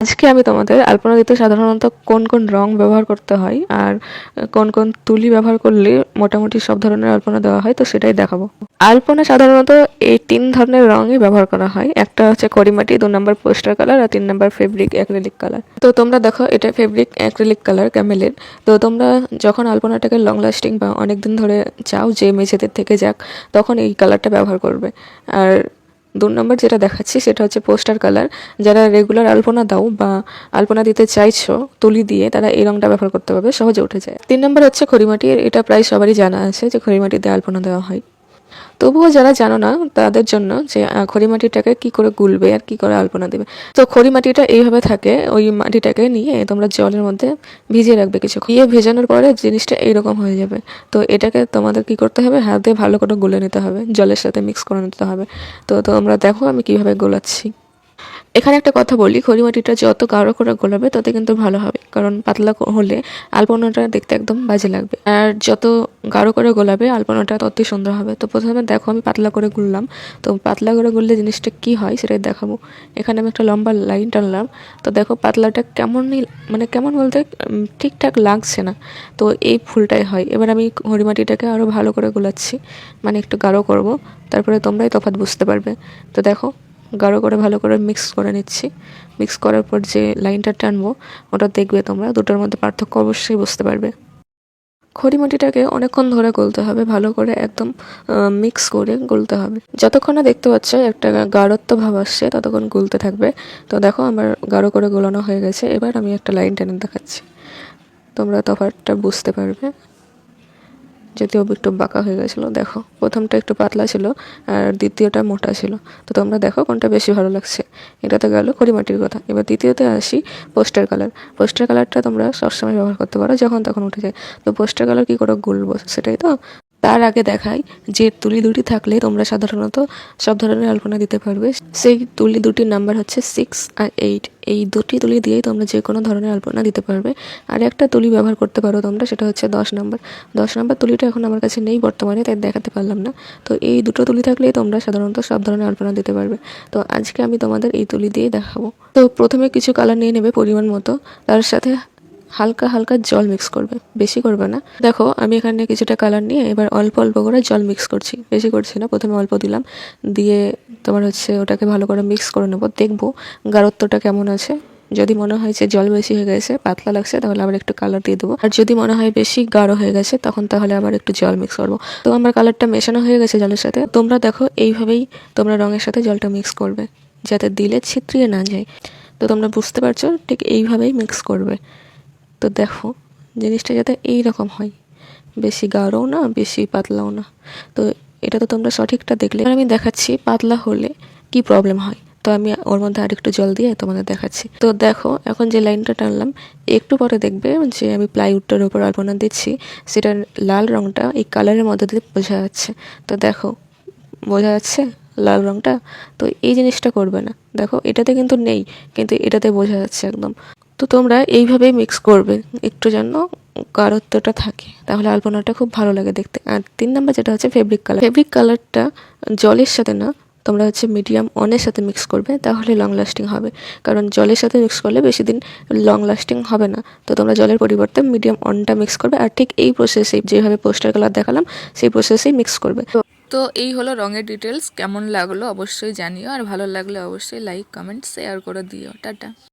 আজকে আমি তোমাদের আলপনা দিতে সাধারণত কোন কোন রং ব্যবহার করতে হয় আর কোন কোন তুলি ব্যবহার করলে মোটামুটি সব ধরনের আলপনা দেওয়া হয়, তো সেটাই দেখাবো। আলপনা সাধারণত এই তিন ধরনের রঙই ব্যবহার করা হয়। একটা হচ্ছে করিমাটি, দু নম্বর পোস্টার কালার আর তিন নম্বর ফেব্রিক অ্যাক্রিলিক কালার। তো তোমরা দেখো, এটা ফেব্রিক অ্যাক্রিলিক কালার, ক্যামেলের। তো তোমরা যখন আলপনাটাকে লং লাস্টিং বা অনেক দিন ধরে চাও যে মেঝেদের থেকে যাক, তখন এই কালারটা ব্যবহার করবে। আর দু নম্বর যেটা দেখাচ্ছি সেটা হচ্ছে পোস্টার কালার। যারা রেগুলার আলপনা দাও বা আলপনা দিতে চাইছো, তুলি দিয়ে তারা এই রঙটা ব্যবহার করতে পারবে, সহজে উঠে যায়। তিন নম্বর হচ্ছে খড়িমাটি, এটা প্রায় সবারই জানা আছে যে খড়িমাটিতে আলপনা দেওয়া হয়। তবুও যারা জানো না তাদের জন্য যে খড়ি খড়িমাটিটাকে কি করে গুলবে আর কি করে আলপনা দেবে। তো খড়িমাটিটা এইভাবে থাকে, ওই মাটিটাকে নিয়ে তোমরা জলের মধ্যে ভিজিয়ে রাখবে কিছু ইয়ে ভেজানোর পরে জিনিসটা এইরকম হয়ে যাবে। তো এটাকে তোমাদের কি করতে হবে? হাত ভালো করে গুলে নিতে হবে। জলের সাথে মিক্স করে নিতে হবে। তো তোমরা দেখো আমি কীভাবে গোলাচ্ছি। এখানে একটা কথা বলি, খড়িমাটিটা যত গাঢ় করে গোলাবে, তত কিন্তু ভালো হবে। কারণ পাতলা হলে আলপনাটা দেখতে একদম বাজে লাগবে। আর যত গাঢ় করে গোলাবে, আলপনাটা ততই সুন্দর হবে। তো প্রথমে দেখো, আমি পাতলা করে গুললাম তো পাতলা করে গুললে জিনিসটা কি হয় সেটাই দেখাবো। এখানে আমি একটা লম্বা লাইন টানলাম। তো দেখো, পাতলাটা কেমনই মানে কেমন বলতে ঠিকঠাক লাগছে না। তো এই ফুলটাই হয়। এবার আমি হরিমাটিটাকে আরও ভালো করে গোলাচ্ছি। মানে একটু গাঢ় করব। তারপরে তোমরাই তফাৎ বুঝতে পারবে। তো দেখো গাঢ় করে, ভালো করে মিক্স করে নিচ্ছি। মিক্স করার পর যে লাইনটা টানবো, ওটা দেখবে তোমরা। দুটোর মধ্যে পার্থক্য অবশ্যই বুঝতে পারবে। খড়িমাটিটাকে অনেকক্ষণ ধরে গলতে হবে, ভালো করে একদম মিক্স করে গলতে হবে। যতক্ষণ না দেখতে পাচ্ছ একটা গাঢ়ত্ব ভাব আসছে, ততক্ষণ গলতে থাকবে। তো দেখো আমার গাঢ় করে গোলানো হয়ে গেছে। এবার আমি একটা লাইন টেনে দেখাচ্ছি। তোমরা তফাৎটা বুঝতে পারবে। যদিও একটু বাঁকা হয়ে গেছিল, দেখো। প্রথমটা একটু পাতলা ছিল আর দ্বিতীয়টা মোটা ছিল। তো তোমরা দেখো কোনটা বেশি ভালো লাগছে। এটা তো গেল খড়িমাটির কথা। এবার দ্বিতীয়তে আসি পোস্টার কালার। পোস্টার কালারটা তোমরা সবসময় ব্যবহার করতে পারো যখন তখন উঠে যায়। তো পোস্টার কালার কী করে গুলবো সেটাই তো? তার আগে দেখাই যে তুলি দুটি থাকলে তোমরা সাধারণত সব ধরনের আলপনা দিতে পারবে। সেই তুলি দুটির নাম্বার হচ্ছে সিক্স আর এইট এই দুটি তুলি দিয়েই তোমরা যে কোনো ধরনের আলপনা দিতে পারবে। আর একটা তুলি ব্যবহার করতে পারো তোমরা, সেটা হচ্ছে দশ নম্বর। দশ নম্বর তুলিটা এখন আমার কাছে নেই বর্তমানে, তাই দেখাতে পারলাম না। তো এই দুটো তুলি থাকলেই তোমরা সাধারণত সব ধরনের আলপনা দিতে পারবে। তো আজকে আমি তোমাদের এই তুলি দিয়েই দেখাবো। তো প্রথমে কিছু কালার নিয়ে নেবে পরিমাণ মতো। তার সাথে হালকা হালকা জল মিক্স করবে। বেশি করবে না। দেখো, আমি এখানে কিছুটা কালার নিয়ে এবার অল্প অল্প করে জল মিক্স করছি। বেশি করছি না, প্রথমে অল্প দিলাম। দিয়ে তোমার হচ্ছে ওটাকে ভালো করে মিক্স করে নেব। দেখব গাঢ়ত্বটা কেমন আছে। যদি মনে হয় যে জল বেশি হয়ে গেছে, পাতলা লাগছে, তাহলে আবার একটু কালার দিয়ে দেবো। আর যদি মনে হয় বেশি গাঢ় হয়ে গেছে, তখন তাহলে আবার একটু জল মিক্স করব। তো আমার কালারটা মেশানো হয়ে গেছে জলের সাথে। তোমরা দেখো, এইভাবেই তোমরা রঙের সাথে জলটা মিক্স করবে। যাতে দিলে ছিত্রিয়ে না যায়। তো তোমরা বুঝতে পারছ, ঠিক এইভাবেই মিক্স করবে। তো দেখো, জিনিসটা যাতে এই রকম হয়। বেশি গাঢ়ও না, বেশি পাতলাও না। তো এটা তো তোমরা সঠিকটা দেখলে। আমি দেখাচ্ছি পাতলা হলে কি প্রবলেম হয়। তো আমি ওর মধ্যে আরেকটু জল দিয়ে তোমাদের দেখাচ্ছি। তো দেখো, এখন যে লাইনটা টানলাম, একটু পরে দেখবে যে আমি প্লাইউডটার উপর আলপনা দিচ্ছি। সেটার লাল রঙটা এই কালারের মধ্যে দিয়ে বোঝা যাচ্ছে। তো দেখো, বোঝা যাচ্ছে লাল রঙটা তো এই জিনিসটা করবে না। দেখো, এটাতে কিন্তু নেই, কিন্তু এটাতে বোঝা যাচ্ছে একদম। তো তোমরা এইভাবেই মিক্স করবে। একটু যেন গাঢ়ত্বটা থাকে। তাহলে আলপনাটা খুব ভালো লাগে দেখতে। আর তিন নাম্বার যেটা হচ্ছে ফেব্রিক কালার ফেব্রিক কালারটা জলের সাথে না, তোমরা হচ্ছে মিডিয়াম অনের সাথে মিক্স করবে, তাহলে লং লাস্টিং হবে। কারণ জলের সাথে মিক্স করলে বেশি দিন লং লাস্টিং হবে না। তো তোমরা জলের পরিবর্তে মিডিয়াম অনটা মিক্স করবে। আর ঠিক এই প্রসেসে যেভাবে পোস্টার কালার দেখালাম, সেই প্রসেসেই মিক্স করবে। তো এই হলো রঙের ডিটেলস কেমন লাগল অবশ্যই জানিও। আর ভালো লাগলে অবশ্যই লাইক কমেন্ট শেয়ার করে দিও। টাটা।